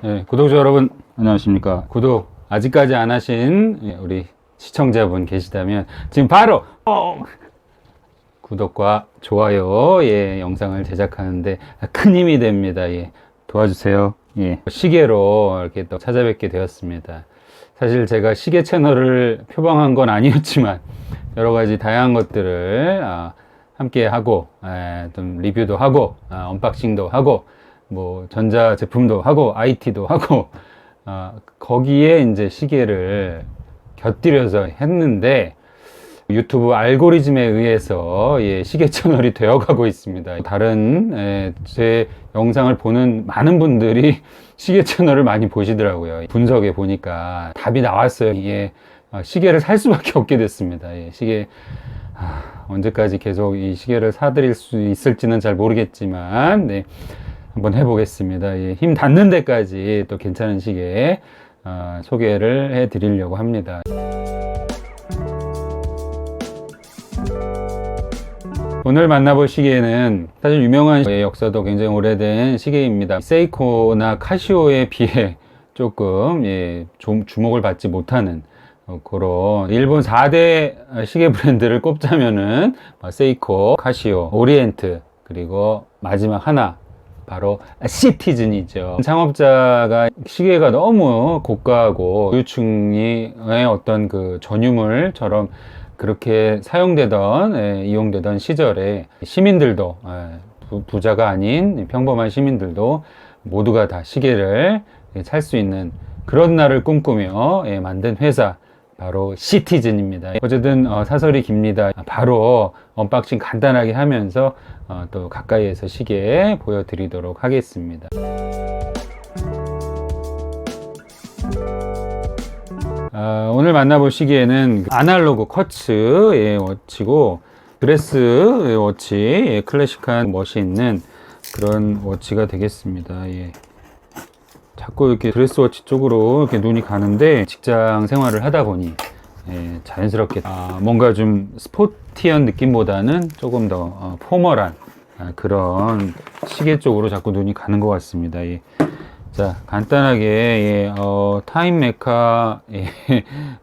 네, 구독자 여러분 안녕하십니까? 구독 아직까지 안 하신 예, 우리 시청자분 계시다면 지금 바로 어! 구독과 좋아요 예, 영상을 제작하는데 큰 힘이 됩니다. 예, 도와주세요. 예, 시계로 이렇게 또 찾아뵙게 되었습니다 사실 제가 시계 채널을 표방한 건 아니었지만 여러 가지 다양한 것들을 아, 함께 하고 에, 좀 리뷰도 하고 아, 언박싱도 하고 뭐 전자 제품도 하고 IT도 하고 아, 거기에 이제 시계를 곁들여서 했는데 유튜브 알고리즘에 의해서 예, 시계 채널이 되어가고 있습니다. 다른 예, 제 영상을 보는 많은 분들이 시계 채널을 많이 보시더라고요. 분석해 보니까 답이 나왔어요. 아, 시계를 살 수밖에 없게 됐습니다. 예, 시계 아, 언제까지 계속 이 시계를 사드릴 수 있을지는 잘 모르겠지만 네, 한번 해보겠습니다. 예, 힘 닿는 데까지 또 괜찮은 시계 아, 소개를 해드리려고 합니다. 오늘 만나볼 시계는 사실 유명한 시계의 역사도 굉장히 오래된 시계입니다. 세이코나 카시오에 비해 조금 예, 좀 주목을 받지 못하는 어, 그런 일본 4대 시계 브랜드를 꼽자면은 어, 세이코, 카시오, 오리엔트 그리고 마지막 하나 바로 시티즌이죠. 창업자가 시계가 너무 고가하고 유층의 어떤 그 전유물처럼 그렇게 사용되던 예, 이용되던 시절에 시민들도 예, 부- 부자가 아닌 평범한 시민들도 모두가 다 시계를 살수 있는 그런 날을 꿈꾸며 예, 만든 회사 바로 시티즌입니다. 어쨌든 어, 사설이 깁니다. 바로 언박싱 간단하게 하면서 어, 또 가까이에서 시계 보여드리도록 하겠습니다. 아, 오늘 만나볼 시계는 아날로그 쿼츠의 워치고 드레스 워치 예, 클래식한 멋이 있는 그런 워치가 되겠습니다. 예. 자꾸 이렇게 드레스 워치 쪽으로 이렇게 눈이 가는데 직장 생활을 하다 보니 예, 자연스럽게 아, 뭔가 좀 스포티한 느낌보다는 조금 더 어, 포멀한 아, 그런 시계 쪽으로 자꾸 눈이 가는 것 같습니다. 예. 자 간단하게 예, 어, 타임 메카 예,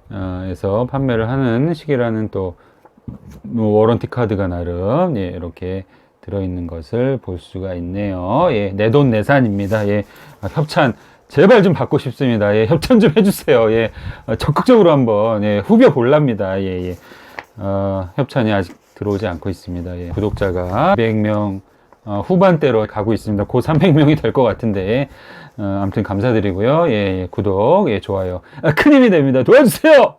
어, 에서 판매를 하는 시계라는 또뭐 워런티 카드가 나름 예, 이렇게 들어있는 것을 볼 수가 있네요. 예, 내돈 내산입니다. 예, 아, 협찬 제발 좀 받고 싶습니다. 예, 협찬 좀 해주세요. 예, 어, 적극적으로 한번 예, 후벼 볼랍니다. 예, 예. 어, 협찬이 아직 들어오지 않고 있습니다. 예, 구독자가 200명 어, 후반대로 가고 있습니다. 곧 300명이 될 것 같은데 어, 아무튼 감사드리고요. 예, 예, 구독, 예, 좋아요. 아, 큰 힘이 됩니다. 도와주세요.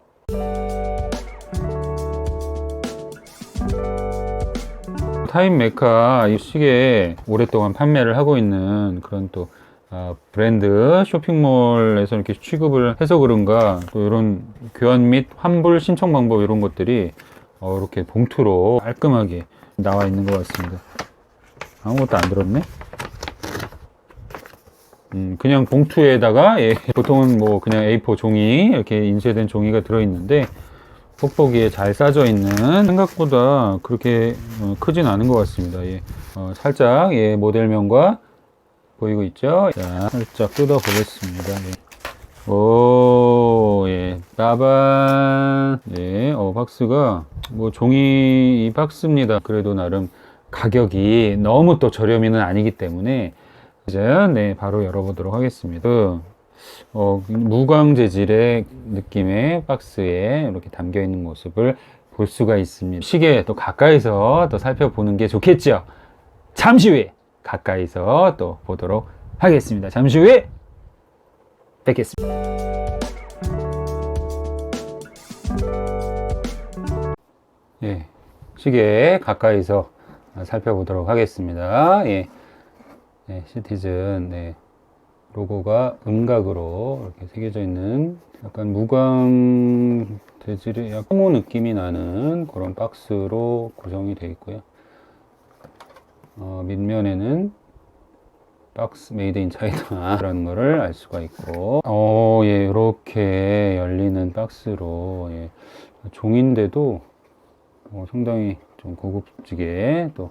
타임 메카 이 시계 오랫동안 판매를 하고 있는 그런 또 아, 브랜드 쇼핑몰에서 이렇게 취급을 해서 그런가 또 이런 교환 및 환불 신청 방법 이런 것들이 어, 이렇게 봉투로 깔끔하게 나와 있는 것 같습니다. 아무것도 안 들었네. 음, 그냥 봉투에다가 예, 보통은 뭐 그냥 A4 종이 이렇게 인쇄된 종이가 들어있는데 뽁뽁이에 잘 싸져 있는 생각보다 그렇게 어, 크진 않은 것 같습니다. 예. 어, 살짝 예, 모델명과 보이고 있죠? 자, 살짝 뜯어 보겠습니다. 예. 오, 예, 빠반, 예, 어, 박스가 뭐 종이 박스입니다. 그래도 나름 가격이 너무 또 저렴이는 아니기 때문에 이제 네 바로 열어보도록 하겠습니다. 그, 어, 무광 재질의 느낌의 박스에 이렇게 담겨 있는 모습을 볼 수가 있습니다. 시계 또 가까이서 또 살펴보는 게 좋겠죠. 잠시 후에 가까이서 또 보도록 하겠습니다. 잠시 후에 뵙겠습니다. 예, 시계 가까이서 살펴보도록 하겠습니다. 예, 네, 시티즌, 네. 로고가 음각으로 이렇게 새겨져 있는 약간 무광 재질의 약간 느낌이 나는 그런 박스로 구성이 되어 있고요. 어, 밑면에는 박스 메이드 인 차이나라는 거를 알 수가 있고 어, 예, 이렇게 열리는 박스로 예, 종인데도 어, 상당히 좀 고급지게 또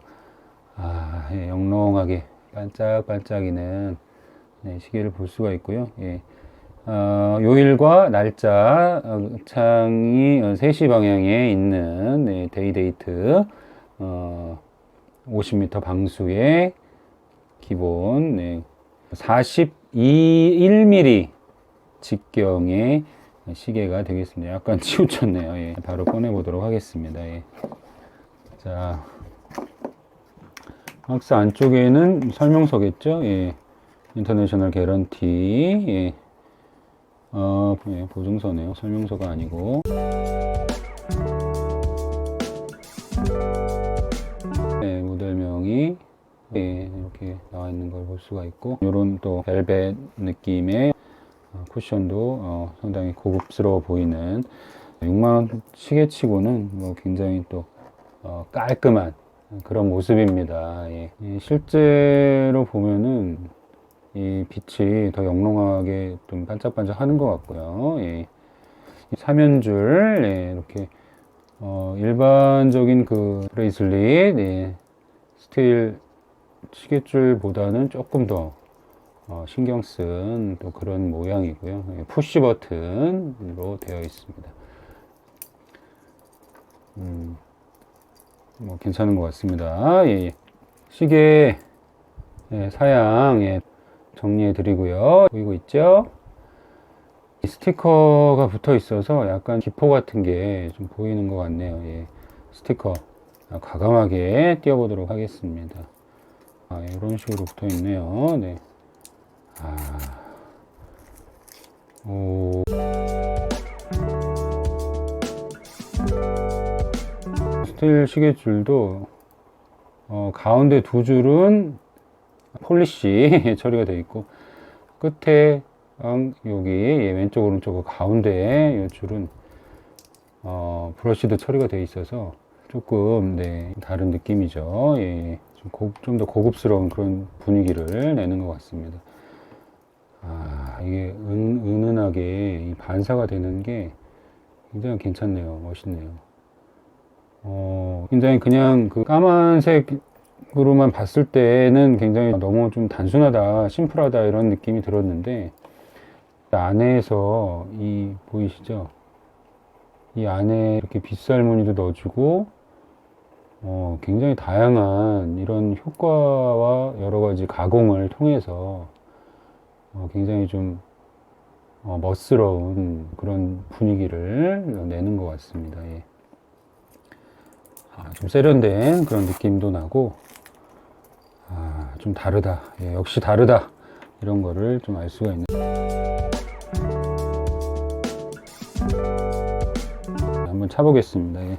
아, 예, 영롱하게 반짝반짝이는 네, 시계를 볼 수가 있고요. 예. 어, 요일과 날짜 어, 창이 3시 방향에 있는 네, 데이데이트 어, 50m 방수의 기본 네, 42 1mm 직경의 시계가 되겠습니다. 약간 치우쳤네요. 예, 바로 꺼내 보도록 하겠습니다. 예. 자, 박스 안쪽에는 설명서겠죠. 예. 인터내셔널 개런티 예. 어, 예, 보증서네요. 설명서가 아니고. 네, 모델명이 예, 이렇게 나와 있는 걸 볼 수가 있고, 이런 또 벨벳 느낌의 어, 쿠션도 어, 상당히 고급스러워 보이는 6만원 시계치고는 뭐 굉장히 또 어, 깔끔한 그런 모습입니다. 예. 예, 실제로 보면은 이 빛이 더 영롱하게 좀 반짝반짝 하는 것 같고요. 예. 이 사면줄, 예, 이렇게, 어, 일반적인 그 브레이슬릿, 예, 스틸 시계줄보다는 조금 더 어, 신경 쓴 또 그런 모양이고요. 예, 푸시 버튼으로 되어 있습니다. 음, 뭐 괜찮은 것 같습니다. 예, 시계 예, 사양 예, 정리해 드리고요. 보이고 있죠? 이 스티커가 붙어 있어서 약간 기포 같은 게 좀 보이는 것 같네요. 예, 스티커 아, 과감하게 띄워보도록 하겠습니다. 아, 이런 식으로 붙어 있네요. 네. 아. 오. 스틸 시계줄도 어, 가운데 두 줄은 폴리시 처리가 되어 있고 끝에 음, 여기 예, 왼쪽 오른쪽 그 가운데 이 줄은 어, 브러쉬도 처리가 되어 있어서 조금 네, 다른 느낌이죠. 예, 좀더 고급스러운 그런 분위기를 내는 것 같습니다. 아, 이게 은, 은은하게 이 반사가 되는 게 굉장히 괜찮네요. 멋있네요. 어, 굉장히 그냥 그 까만색으로만 봤을 때는 굉장히 너무 좀 단순하다, 심플하다 이런 느낌이 들었는데 안에서 이 보이시죠? 이 안에 이렇게 빗살 무늬도 넣어주고 어, 굉장히 다양한 이런 효과와 여러 가지 가공을 통해서 어, 굉장히 좀 어, 멋스러운 그런 분위기를 내는 것 같습니다. 예. 아, 좀 세련된 그런 느낌도 나고 아, 좀 다르다. 예, 역시 다르다. 이런 거를 좀 알 수가 있는. 한번 차보겠습니다. 예.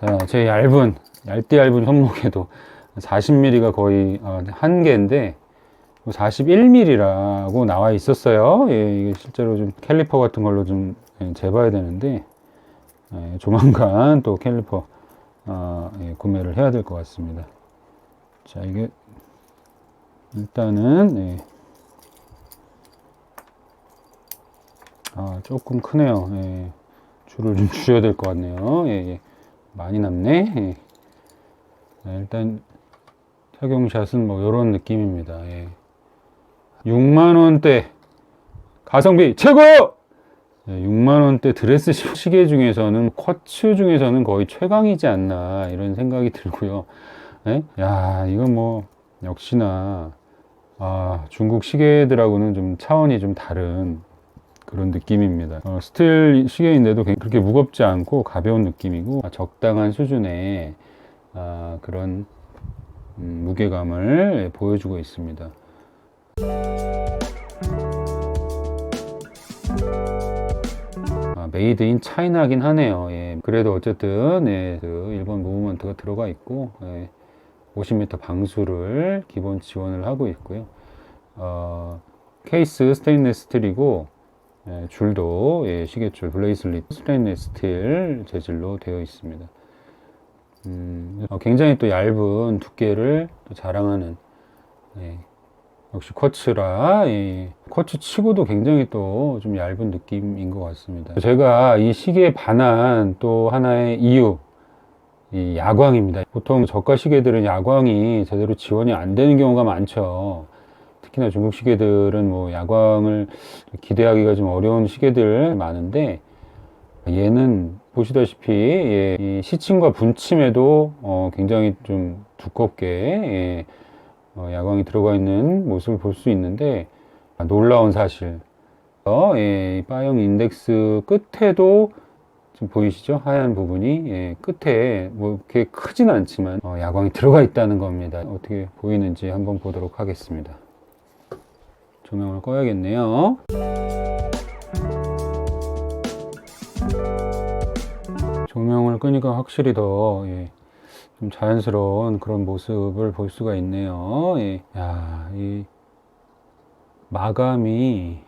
자, 제 얇은, 얇디 얇은 손목에도 40mm가 거의 어, 한 개인데 41mm라고 나와 있었어요. 예, 이게 실제로 좀 캘리퍼 같은 걸로 좀 예, 재봐야 되는데 예, 조만간 또 캘리퍼 어, 예, 구매를 해야 될 것 같습니다. 자, 이게 일단은 예. 아, 조금 크네요. 예. 줄을 좀 줄여야 될 것 같네요. 예, 예. 많이 남네. 예. 네, 일단 착용샷은 뭐 이런 느낌입니다. 예. 6만 원대 가성비 최고! 네, 6만원대 드레스 시계 중에서는 쿼츠 중에서는 거의 최강이지 않나 이런 생각이 들고요. 네? 야, 이건 뭐 역시나 아, 중국 시계들하고는 좀 차원이 좀 다른 그런 느낌입니다. 어, 스틸 시계인데도 그렇게 무겁지 않고 가벼운 느낌이고 적당한 수준의 아, 그런 음, 무게감을 보여주고 있습니다. 메이드 인 차이나긴 하네요. 예. 그래도 어쨌든 예, 그 일본 무브먼트가 들어가 있고 예, 50m 방수를 기본 지원을 하고 있고요. 어, 케이스 스테인레스 스틸이고 예, 줄도 예, 시계줄 블레이슬릿 스테인레스 스틸 재질로 되어 있습니다. 음, 어, 굉장히 또 얇은 두께를 또 자랑하는 예, 역시 쿼츠라 이 쿼츠 치고도 굉장히 또 좀 얇은 느낌인 것 같습니다. 제가 이 시계에 반한 또 하나의 이유 이 야광입니다. 보통 저가 시계들은 야광이 제대로 지원이 안 되는 경우가 많죠. 특히나 중국 시계들은 뭐 야광을 기대하기가 좀 어려운 시계들 많은데 얘는 보시다시피 예, 이 시침과 분침에도 어, 굉장히 좀 두껍게 예, 어, 야광이 들어가 있는 모습을 볼 수 있는데 아, 놀라운 사실 어, 예, 이 바형 인덱스 끝에도 지금 보이시죠? 하얀 부분이 예, 끝에 뭐 이렇게 크진 않지만 어, 야광이 들어가 있다는 겁니다. 어떻게 보이는지 한번 보도록 하겠습니다. 조명을 꺼야겠네요. 조명을 끄니까 확실히 더 예, 좀 자연스러운 그런 모습을 볼 수가 있네요. 예. 야, 이 마감이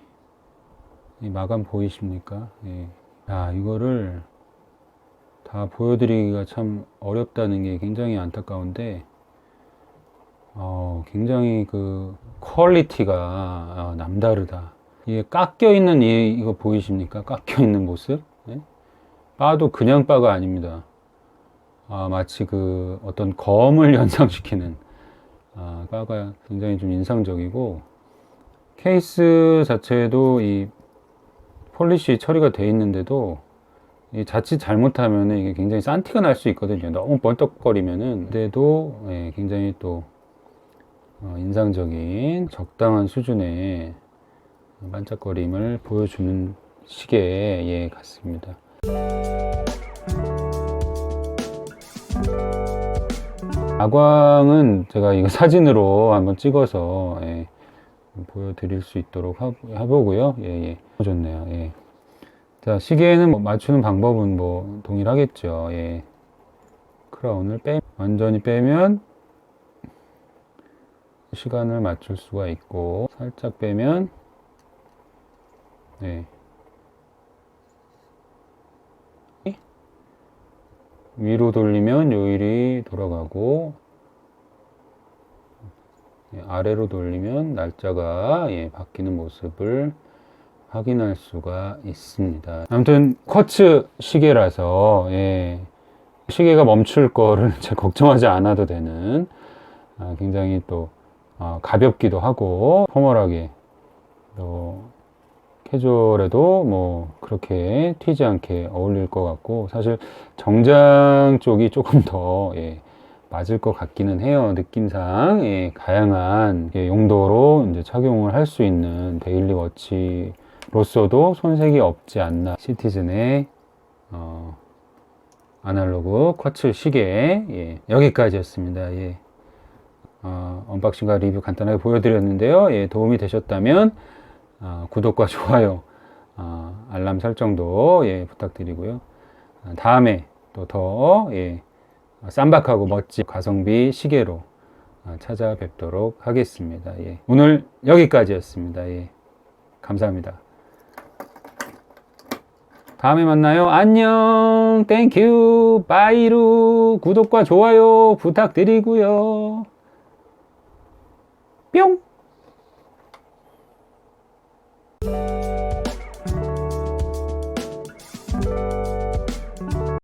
이 마감 보이십니까? 예. 야, 이거를 다 보여드리기가 참 어렵다는 게 굉장히 안타까운데, 어, 굉장히 그 퀄리티가 아, 남다르다. 이게 깎여 있는 이, 이거 보이십니까? 깎여 있는 모습? 예? 바도 그냥 바가 아닙니다. 아, 마치 그 어떤 검을 연상시키는 아, 바가 굉장히 좀 인상적이고 케이스 자체에도 이 폴리시 처리가 돼 있는데도 이 자칫 잘못하면 이게 굉장히 싼 티가 날 수 있거든요. 너무 번떡거리면은 근데도 예, 굉장히 또 어, 인상적인 적당한 수준의 반짝거림을 보여주는 시계 예, 같습니다. 아광은 제가 이거 사진으로 한번 찍어서 예, 보여드릴 수 있도록 하, 해보고요. 예, 예. 좋네요. 예. 자, 시계는 뭐 맞추는 방법은 뭐 동일하겠죠. 예. 크라운을 빼, 완전히 빼면 시간을 맞출 수가 있고, 살짝 빼면, 네. 위로 돌리면 요일이 돌아가고 예, 아래로 돌리면 날짜가 예, 바뀌는 모습을 확인할 수가 있습니다. 아무튼 쿼츠 시계라서 예, 시계가 멈출 거를 제 걱정하지 않아도 되는 아, 굉장히 또 아, 가볍기도 하고 포멀하게 또 캐주얼에도 뭐 그렇게 튀지 않게 어울릴 것 같고 사실 정장 쪽이 조금 더 예, 맞을 것 같기는 해요. 느낌상 예, 다양한 예, 용도로 이제 착용을 할 수 있는 데일리 워치로서도 손색이 없지 않나. 시티즌의 어, 아날로그 쿼츠 시계 예, 여기까지였습니다. 예. 어, 언박싱과 리뷰 간단하게 보여드렸는데요. 예, 도움이 되셨다면 어, 구독과 좋아요, 어, 알람 설정도 예, 부탁드리고요. 어, 다음에 또 더 예, 쌈박하고 멋진 가성비 시계로 어, 찾아뵙도록 하겠습니다. 예. 오늘 여기까지였습니다. 예. 감사합니다. 다음에 만나요. 안녕. 땡큐. 바이루. 구독과 좋아요 부탁드리고요. 뿅.